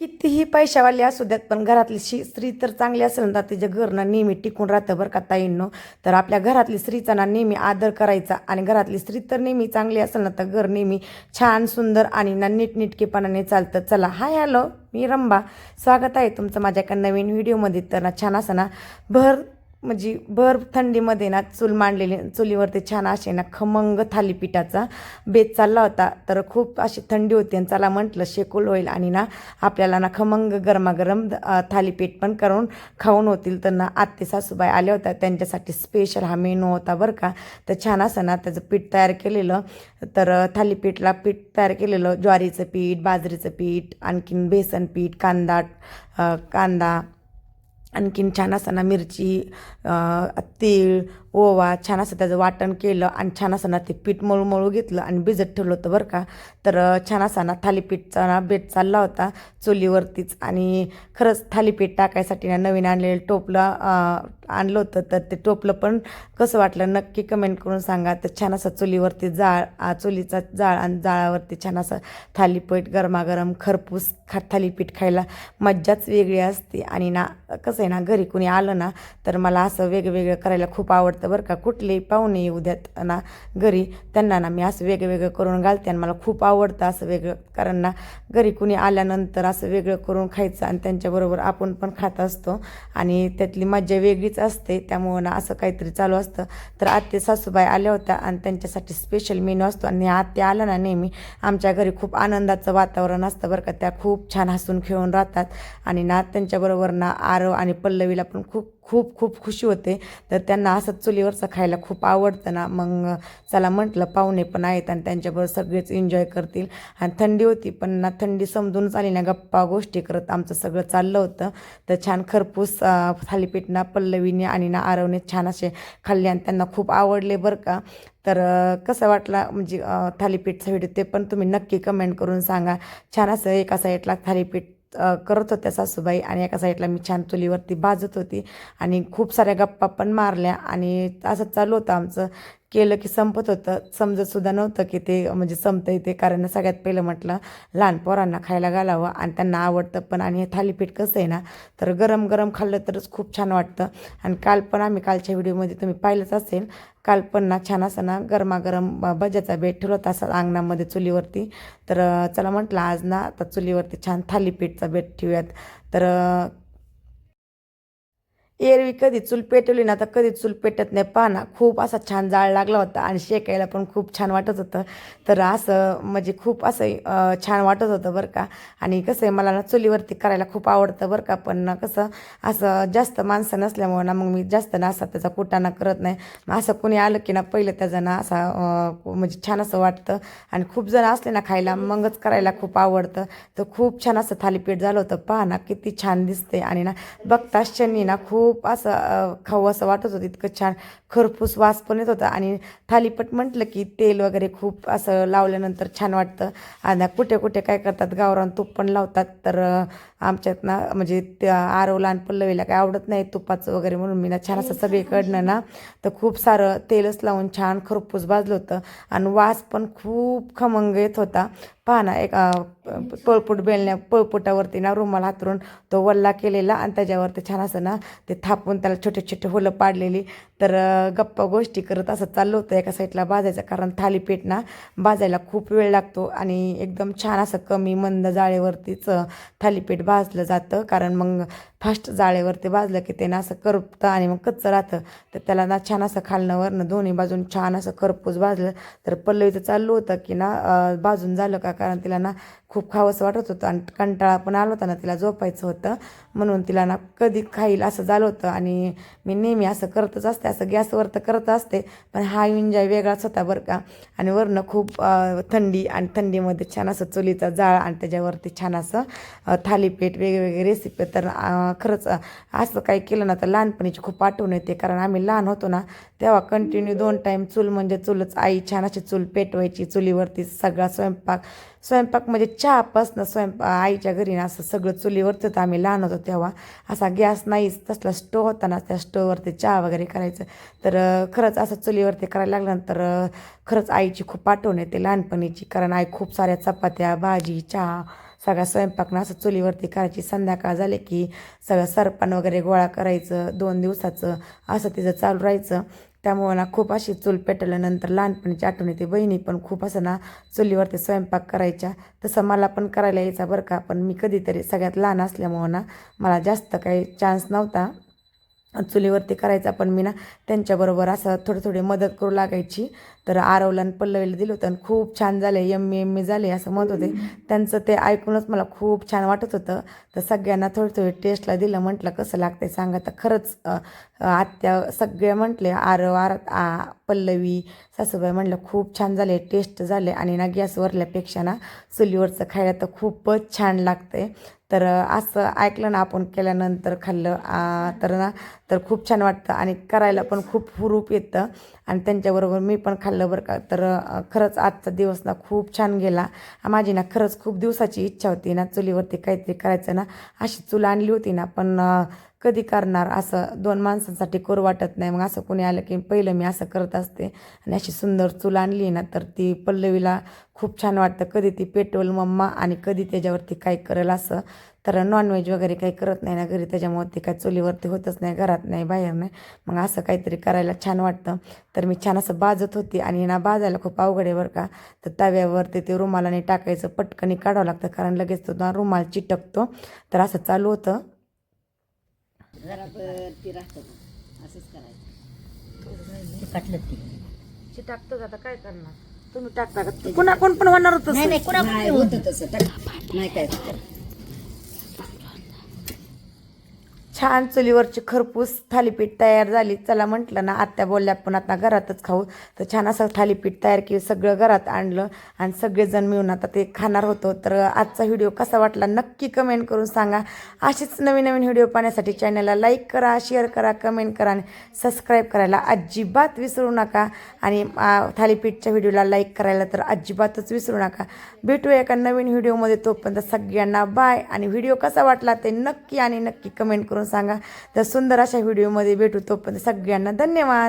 कितीही पैशावाली असू द्यात पण घरातली शी स्त्री तर चांगली असेल ना तिच्या घरनं नेहमी टिकून राहतं बरं का ताईंनो. तर आपल्या घरातली स्त्रीचा ना नेहमी आदर करायचा आणि घरातली स्त्री तर नेहमी चांगली असेल ना तर घर नेहमी छान सुंदर आणि ना नीटनीटकेपणाने चालतं. चला हाय हॅलो मी रंबा. स्वागत आहे तुमचं माझ्या एका नवीन व्हिडिओमध्ये. तर ना छान असं ना भर म्हणजे भर थंडीमध्ये ना चूल मांडलेली चुलीवरती छान असे ना खमंग थालीपीठाचा बेत चालला होता. तर खूप अशी थंडी होती आणि चला म्हटलं शेकूल होईल आणि ना आपल्याला ना खमंग गरमागरम थालीपीठ पण करून खाऊन होतील. तर ना आत्ते सासूबाई आल्या होत्या. त्यांच्यासाठी स्पेशल हा मेनू होता बरं का. तर छान असं ना त्याचं पीठ तयार केलेलं. तर थालीपीठला पीठ तयार केलेलं. ज्वारीचं पीठ बाजरीचं पीठ आणखीन बेसन पीठ कांदा कांदा आणखीन छान असताना मिरची तीळ ओवा छान असं त्याचं वाटण केलं आणि छान असं ना ते पीठ मळू मळू घेतलं आणि भिजत ठेवलं होतं बरं का. तर छान असा ना थालीपीठचा ना बेट चालला होता चुलीवरतीच आणि खरंच थालीपीठ टाकायसाठी ना नवीन आणलेलं टोपलं आणलं होतं. तर ते टोपलं पण कसं वाटलं नक्की कमेंट करून सांगा. तर छान असं चुलीवरती जाळ चुलीचा जाळ आणि जाळावरती छान असं थालीपीठ गरमागरम खरपूस खा थालीपीठ खायला मज्जाच वेगळी असते. आणि ना कसं आहे ना घरी कुणी आलं ना तर मला असं वेगवेगळं करायला खूप आवडतं. बरं का कुठलेही पाहुणे येऊ द्यात ना घरी. त्यांना ना मी असं वेगवेगळं करून घालते आणि मला खूप आवडतं असं वेगळं. कारण ना घरी कुणी आल्यानंतर असं वेगळं करून खायचं आणि त्यांच्याबरोबर आपण पण खात असतो आणि त्यातली मज्जा वेगळीच असते. त्यामुळं ना असं काहीतरी चालू असतं. तर आत्ते सासूबाई आल्या होत्या आणि त्यांच्यासाठी स्पेशल मेनू असतो आणि आत्या आलं ना नेहमी आमच्या घरी खूप आनंदाचं वातावरण असतं बरं का. त्या खूप छान हसून खेळून राहतात आणि ना त्यांच्याबरोबर ना आरव आणि पल्लवीला पण खूप खूप खूप खुशी होते. तर त्यांना असं चुलीवरचं खायला खूप आवडतं ना. मग चला म्हटलं पाहुणे पण आहेत आणि त्यांच्याबरोबर सगळेच एन्जॉय करतील. आणि थंडी होती पण ना थंडी समजूनच आली ना. गप्पा गोष्टी करत आमचं सगळं चाललं होतं. तर छान खरपूस थालीपीठ ना पल्लवीने आणि ना आरवने छान असे खाल्ले आणि त्यांना खूप आवडले बरं का. तर कसं वाटला म्हणजे थालीपीठचा व्हिडिओ ते पण तुम्ही नक्की कमेंट करून सांगा. छान असं एका साईडला थालीपीठ करत होत्या सासूबाई आणि एका साईडला मी छान चुलीवरती भाजत होती आणि खूप साऱ्या गप्पा पण मारल्या आणि असं चालू होतं आमचं. केलं की संपत होतं. समजतसुद्धा नव्हतं की ते म्हणजे संपतं ते. कारण सगळ्यात पहिलं म्हटलं लहान पोरांना खायला घालावं आणि त्यांना आवडतं पण आणि हे थालीपीठ कसं आहे ना तर गरम गरम खाल्लं तरच खूप छान वाटतं. आणि काल पण आम्ही कालच्या व्हिडिओमध्ये तुम्ही पाहिलंच असेल काल पण ना छान असं ना गरमागरम भज्याचा बेट ठेवला होता असं अंगणामध्ये चुलीवरती. तर चला म्हटलं आज ना आता चुलीवरती छान थालीपीठचा बेट ठेवूयात. तर एरवी कधी चूल पेटवली ना तर कधी चूल पेटत नाही. पहाना खूप असा छान जाळ लागला होता आणि शेकायला पण खूप छान वाटत होतं. तर असं म्हणजे खूप असं छान वाटत होतं बरं का. आणि कसं आहे मला ना चुलीवरती करायला खूप आवडतं बरं का. पण ना कसं असं जास्त माणसं नसल्यामुळं ना मग मी जास्त ना असा त्याचा कुटाणा करत नाही. मग असं कोणी आलं की ना पहिलं त्याचा ना असा म्हणजे छान असं वाटतं. आणि खूप जण असले ना खायला मगच करायला खूप आवडतं. तर खूप छान असं थालीपीठ झालं होतं. पहा ना किती छान दिसते आणि ना बघताच शनी ना खूप खूप असं खाऊ असं वाटत होतं इतकं छान खरपूस वास पण येत होता. आणि थालीपट म्हटलं की तेल वगैरे खूप असं लावल्यानंतर छान वाटतं. आणि कुठे कुठे काय करतात गावरान तूप पण लावतात. तर आमच्यात ना म्हणजे त्या आरवला आणि पल्लवीला काय आवडत नाही तुपाचं वगैरे म्हणून मी ना छान असं सगळीकडनं ना तर खूप सारं तेलच लावून छान खरपूस भाजलं होतं. आणि वास पण खूप खमंग येत होता. पहा ना एक पळपूट बेलण्या पळपुटावरती ना रुमाल हातरून तो वल्ला केलेला आणि त्याच्यावरती छान असं ना ते थापून त्याला छोटे छोटे होलं पाडलेली. तर गप्पा गोष्टी करत असं चाललं होतं एका साईडला भाजायचं. कारण थालीपीठ ना भाजायला खूप वेळ लागतो आणि एकदम छान असं कमी मंद जाळेवरतीच थालीपीठ भाजलं जातं. कारण मग फास्ट जाळेवरती भाजलं की ते ना असं करपतं आणि मग कच्चं राहतं. तर त्याला ना छान असं खालनं वरनं दोन्ही बाजून छान असं खरपूस भाजलं. तर पल्लवीचं चाललं होतं की ना भाजून झालं का? कारण तिला ना खूप खावंसं वाटत होतं आणि कंटाळा पण आला होता ना तिला झोपायचं होतं. म्हणून तिला ना कधी खाईल असं झालं होतं आणि मी नेहमी असं करतच असते असं गॅसवर तर करत असते पण हा एन्जॉय वेगळाच होता बरं का. आणि वरनं खूप थंडी आणि थंडीमध्ये छान असं चुलीचा जाळ आणि त्याच्यावरती छान असं थालीपीठ वेगवेगळे रेसिपी तर खरंच असं काही केलं ना तर लहानपणीची खूप आठवण येते. कारण आम्ही लहान होतो ना तेव्हा कंटिन्यू दोन टाईम चूल म्हणजे चूलच. आई छान अशी चूल पेटवायची चुलीवरती सगळा स्वयंपाक. स्वयंपाक म्हणजे चहापासनं स्वयंपाक आईच्या घरी असं सगळं चुलीवरती होतं आम्ही लहान होतो तेव्हा. असा गॅस नाहीच तसला स्टोव होता ना त्या स्टोववरती चहा वगैरे करायचं. तर खरंच असं चुलीवरती करायला लागल्यानंतर खरंच आईची खूप आठवण येते लहानपणीची. कारण आई खूप साऱ्या चपात्या भाजी चहा सगळा स्वयंपाकनं असं चुलीवरती करायची संध्याकाळ झाले की सगळं सरपण वगैरे गोळा करायचं दोन दिवसाचं असं तिचं चालू राहायचं. त्यामुळं ना खूप अशी चूल पेटवल्यानंतर लहानपणीची आठवण येते. बहिणी पण खूप असं ना चुलीवरती स्वयंपाक करायच्या. तसं मला पण करायला यायचा बरं का पण मी कधीतरी सगळ्यात लहान असल्यामुळं ना मला जास्त काही चान्स नव्हता चुलीवरती करायचा. पण मी ना त्यांच्याबरोबर असं थोडी थोडी मदत करू लागायची. तर आरवला आणि पल्लवीला दिलं होतं आणि खूप छान झाले यम्मी यम्मी झाले असं म्हणत होते. त्यांचं ते ऐकूनच मला खूप छान वाटत होतं. तर सगळ्यांना थोडी थोडी टेस्टला दिलं म्हटलं कसं लागतंय सांगा. तर खरंच आत्या सगळे म्हटले आरव आर आ पल्लवी सासूबाई म्हटलं खूप छान झाले टेस्ट झाले आणि ना गॅसवरल्यापेक्षा ना चुलीवरचं खायला तर खूपच छान लागतंय. तर असं ऐकलं ना आपण केल्यानंतर खाल्लं तर ना तर खूप छान वाटतं आणि करायला पण खूप हुरूप येतं. आणि त्यांच्याबरोबर मी पण खाल्लं बरं का. तर खरंच आजचा दिवस ना खूप छान गेला. माझी ना खरंच खूप दिवसाची इच्छा होती ना चुलीवरती काहीतरी करायचं ना अशी चूल आणली होती ना. पण कधी करणार? असं दोन माणसांसाठी करू वाटत नाही. मग असं कोणी आलं की पहिलं मी असं करत असते. आणि अशी सुंदर चूल आणली ना तर ती पल्लवीला खूप छान वाटतं. कधी ती पेटवल मम्मा आणि कधी त्याच्यावरती काय करेल असं. तर नॉनव्हेज वगैरे काही करत नाही ना घरी. त्याच्यामुळे ते काय चुलीवरती होतच नाही घरात नाही बाहेर नाही. मग असं काहीतरी करायला छान वाटतं. तर मी छान असं बाजत होती. आणि ना बाजायला खूप अवघड आहे बरं का. तर तव्यावरती ते रुमालाने टाकायचं. पटकनी काढावं लागतं. कारण लगेच तो रुमाल चिटकतो. तर असं चालू होतं. जरा ती राहतं असंच करायचं. ते कटलं ती टाकतो आता काय करणार? तुम्ही टाकता का? पुन्हा कोण पण होणार होतं नाही नाही कुणा होतं तसं. टाक नाही काय छान चुलीवरची खरपूस थालीपीठ तयार झाली. चला म्हटलं ना आत्या बोलल्या पण आता घरातच खाऊ. तर छान असं थालीपीठ तयार केलं सगळं घरात आणलं आणि सगळेजण मिळून आता ते खाणार होतो. तर आजचा व्हिडिओ कसा वाटला नक्की कमेंट करून सांगा. अशीच नवीन नवीन व्हिडिओ पाहण्यासाठी चॅनलला लाईक करा शेअर करा कमेंट करा आणि सबस्क्राईब करायला अजिबात विसरू नका. आणि थालीपीठच्या व्हिडिओला लाईक करायला तर अजिबातच विसरू नका. भेटूया एका नवीन व्हिडिओमध्ये. तोपर्यंत सगळ्यांना बाय. आणि व्हिडिओ कसा वाटला ते नक्की आणि नक्की कमेंट करून सांगा. तर सुंदर अशा व्हिडिओमध्ये भेटू तोपर्यंत सगळ्यांना धन्यवाद.